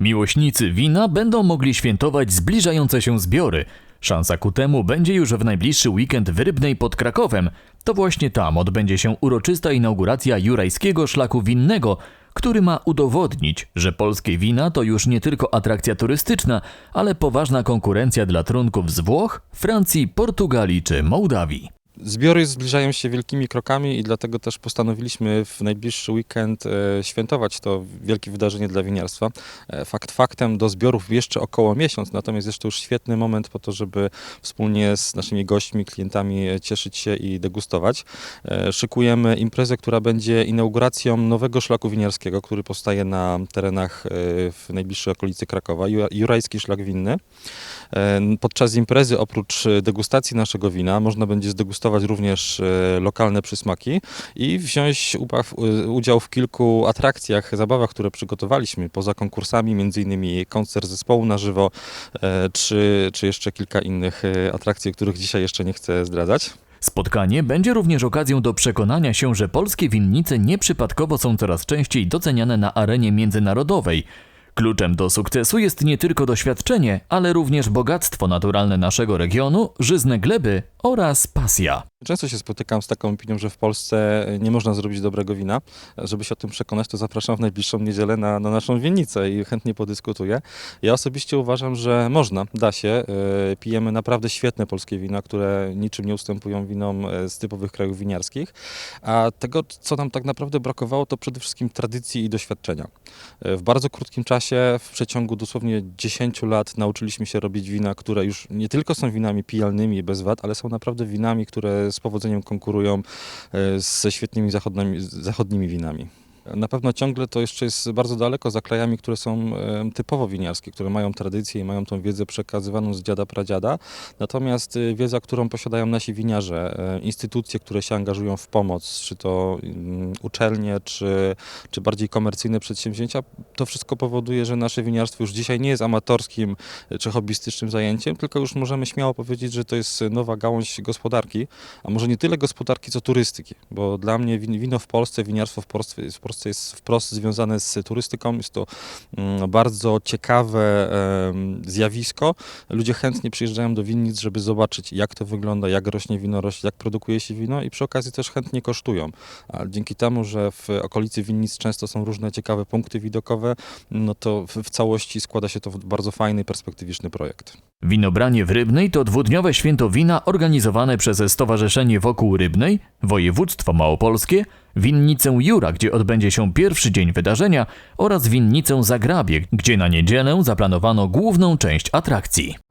Miłośnicy wina będą mogli świętować zbliżające się zbiory. Szansa ku temu będzie już w najbliższy weekend w Rybnej pod Krakowem. To właśnie tam odbędzie się uroczysta inauguracja jurajskiego szlaku winnego, który ma udowodnić, że polskie wina to już nie tylko atrakcja turystyczna, ale poważna konkurencja dla trunków z Włoch, Francji, Portugalii czy Mołdawii. Zbiory zbliżają się wielkimi krokami i dlatego też postanowiliśmy w najbliższy weekend e, świętować to wielkie wydarzenie dla winiarstwa. E, Fakt faktem do zbiorów jeszcze około miesiąc, natomiast jest to już świetny moment po to, żeby wspólnie z naszymi gośćmi, klientami cieszyć się i degustować. E, Szykujemy imprezę, która będzie inauguracją nowego szlaku winiarskiego, który powstaje na terenach w najbliższej okolicy Krakowa, Ju- Jurajski Szlak Winny. Podczas imprezy oprócz degustacji naszego wina można będzie zdegustować również e, lokalne przysmaki i wziąć e, udział w kilku atrakcjach, zabawach, które przygotowaliśmy poza konkursami, między innymi koncert zespołu na żywo, e, czy, czy jeszcze kilka innych atrakcji, których dzisiaj jeszcze nie chcę zdradzać. Spotkanie będzie również okazją do przekonania się, że polskie winnice nieprzypadkowo są coraz częściej doceniane na arenie międzynarodowej. Kluczem do sukcesu jest nie tylko doświadczenie, ale również bogactwo naturalne naszego regionu, żyzne gleby oraz pasja. Często się spotykam z taką opinią, że w Polsce nie można zrobić dobrego wina. Żeby się o tym przekonać, to zapraszam w najbliższą niedzielę na, na naszą winnicę i chętnie podyskutuję. Ja osobiście uważam, że można, da się. E, Pijemy naprawdę świetne polskie wina, które niczym nie ustępują winom e, z typowych krajów winiarskich. A tego, co nam tak naprawdę brakowało, to przede wszystkim tradycji i doświadczenia. E, W bardzo krótkim czasie, w przeciągu dosłownie 10 lat, nauczyliśmy się robić wina, które już nie tylko są winami pijalnymi bez wad, ale są naprawdę winami, które z powodzeniem konkurują e, ze świetnymi zachodnimi, zachodnimi winami. Na pewno ciągle to jeszcze jest bardzo daleko za krajami, które są typowo winiarskie, które mają tradycję i mają tą wiedzę przekazywaną z dziada pradziada. Natomiast e, wiedza, którą posiadają nasi winiarze, e, instytucje, które się angażują w pomoc, czy to mm, uczelnie, czy, czy bardziej komercyjne przedsięwzięcia, to wszystko powoduje, że nasze winiarstwo już dzisiaj nie jest amatorskim e, czy hobbystycznym zajęciem, tylko już możemy śmiało powiedzieć, że to jest nowa gałąź gospodarki, a może nie tyle gospodarki, co turystyki, bo dla mnie win- wino w Polsce, winiarstwo w Polsce, w Polsce jest wprost związane z turystyką, jest to mm, bardzo ciekawe zjawisko. Ludzie chętnie przyjeżdżają do winnic, żeby zobaczyć jak to wygląda, jak rośnie winorośl, jak produkuje się wino i przy okazji też chętnie kosztują. A dzięki temu, że w okolicy winnic często są różne ciekawe punkty widokowe, no to w całości składa się to w bardzo fajny, perspektywiczny projekt. Winobranie w Rybnej to dwudniowe święto wina organizowane przez Stowarzyszenie Wokół Rybnej, Województwo Małopolskie, winnicę Jura, gdzie odbędzie się pierwszy dzień wydarzenia oraz winnicę Zagrabie, gdzie na niedzielę zaplanowano główną część atrakcji.